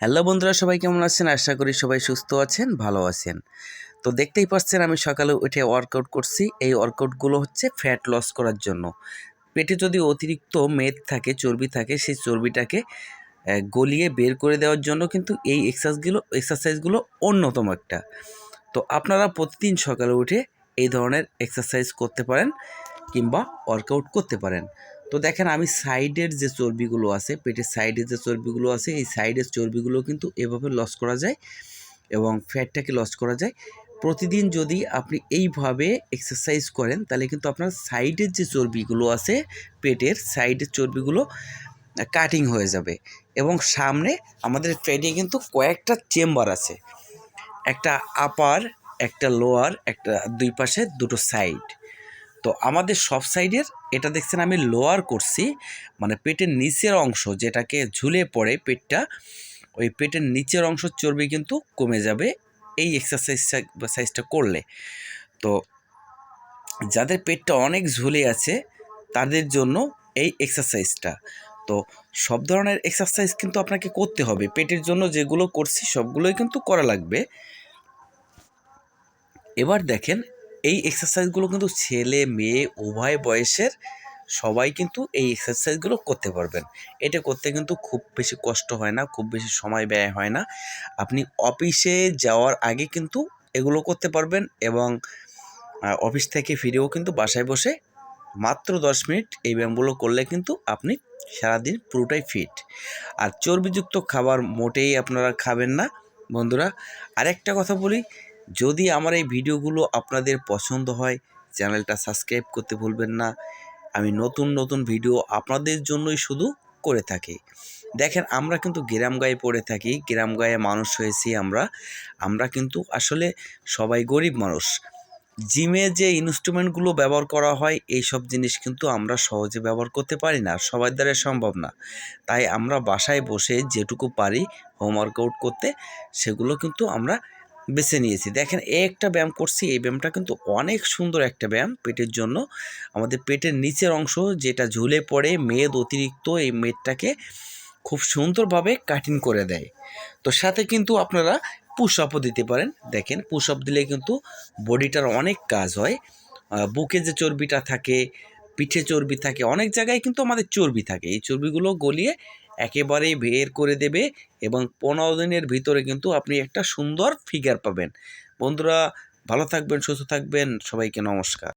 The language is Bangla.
হ্যালো বন্ধুরা, সবাই কেমন আছেন? আশা করি সবাই সুস্থ আছেন, ভালো আছেন। তো দেখতেই পাচ্ছেন, আমি সকালে উঠে ওয়ার্কআউট করছি। এই ওয়ার্কআউটগুলো হচ্ছে ফ্যাট লস করার জন্য। পেটে যদি অতিরিক্ত মেদ থাকে, চর্বি থাকে, সেই চর্বিটাকে গলিয়ে বের করে দেওয়ার জন্য কিন্তু এই এক্সারসাইজগুলো এক্সারসাইজগুলো অন্যতম একটা। তো আপনারা প্রতিদিন সকালে উঠে এই ধরনের এক্সারসাইজ করতে পারেন কিংবা ওয়ার্কআউট করতে পারেন। তো দেখেন আমি সাইডের যে চর্বিগুলো আছে, পেটের সাইডের যে চর্বিগুলো আছে, এই সাইডের চর্বিগুলো কিন্তু এভাবে লস করা যায় এবং ফ্যাটটাকে লস করা যায়। প্রতিদিন যদি আপনি এইভাবে এক্সারসাইজ করেন, তাহলে কিন্তু আপনার সাইডের যে চর্বিগুলো আছে, পেটের সাইডের চর্বিগুলো কাটিং হয়ে যাবে এবং সামনে আমাদের পেটে কিন্তু কয়েকটা চেম্বার আছে। একটা আপার, একটা লোয়ার, একটা দুই পাশে দুটো সাইড। তো আমাদের সব সাইডের এটা দেখছেন আমি লোয়ার করছি মানে পেটের নিচের অংশ যেটাকে ঝুলে পড়ে পেটটা, ওই পেটের নিচের অংশ চর্বি কিন্তু কমে যাবে এই এক্সারসাইজটা বা সাইজটা করলে। তো যাদের পেটটা অনেক ঝুলে আছে তাদের জন্য এই এক্সারসাইজটা তো সব ধরনের এক্সারসাইজ কিন্তু আপনাকে করতে হবে। পেটের জন্য যেগুলো করছি সবগুলোই কিন্তু করা লাগবে। এবার দেখেন এই এক্সারসাইজগুলো কিন্তু ছেলে, মেয়ে, উভয় বয়সের সবাই কিন্তু এই এক্সারসাইজগুলো করতে পারবেন। এটা করতে কিন্তু খুব বেশি কষ্ট হয় না, খুব বেশি সময় ব্যয় হয় না। আপনি অফিসে যাওয়ার আগে কিন্তু এগুলো করতে পারবেন এবং অফিস থেকে ফিরেও কিন্তু বাসায় বসে মাত্র দশ মিনিট এই ব্যায়ামগুলো করলে কিন্তু আপনি সারাদিন পুরোটাই ফিট আর চর্বিযুক্ত খাবার মোটেই আপনারা খাবেন না। বন্ধুরা, আরেকটা কথা বলি যদি আমার এই ভিডিওগুলো আপনাদের পছন্দ হয়, চ্যানেলটা সাবস্ক্রাইব করতে ভুলবেন না। আমি নতুন নতুন ভিডিও আপনাদের জন্যই শুধু করে থাকি। দেখেন, আমরা কিন্তু গ্রাম গায়ে পড়ে থাকি। গ্রাম গায়ে মানুষ হয়েছি আমরা। আমরা কিন্তু আসলে সবাই গরিব মানুষ। জিমে যে ইনস্ট্রুমেন্টগুলো ব্যবহার করা হয় এই সব জিনিস কিন্তু আমরা সহজে ব্যবহার করতে পারি না। সবার দ্বারা সম্ভব না। তাই আমরা বাসায় বসে যেটুকু পারি হোম ওয়ার্কআউট করতে, সেগুলো কিন্তু আমরা বেছে নিয়েছি। দেখেন, একটা ব্যায়াম করছি, এই ব্যায়ামটা কিন্তু অনেক সুন্দর একটা ব্যায়াম পেটের জন্য। আমাদের পেটের নিচের অংশ যেটা ঝুলে পড়ে, মেদ অতিরিক্ত, এই মেদটাকে খুব সুন্দরভাবে কাটিং করে দেয়। তো সাথে কিন্তু আপনারা পুশ আপও দিতে পারেন। দেখেন পুশ আপ দিলে কিন্তু বডিটার অনেক কাজ হয়। বুকে যে চর্বিটা থাকে, পিঠে চর্বি থাকে, অনেক জায়গায় কিন্তু আমাদের চর্বি থাকে। এই চর্বিগুলো গলিয়ে একেবারেই বের করে দেবে এবং পনেরো দিনের ভিতরে কিন্তু আপনি একটা সুন্দর ফিগার পাবেন। বন্ধুরা, ভালো থাকবেন, সুস্থ থাকবেন, সবাইকে নমস্কার।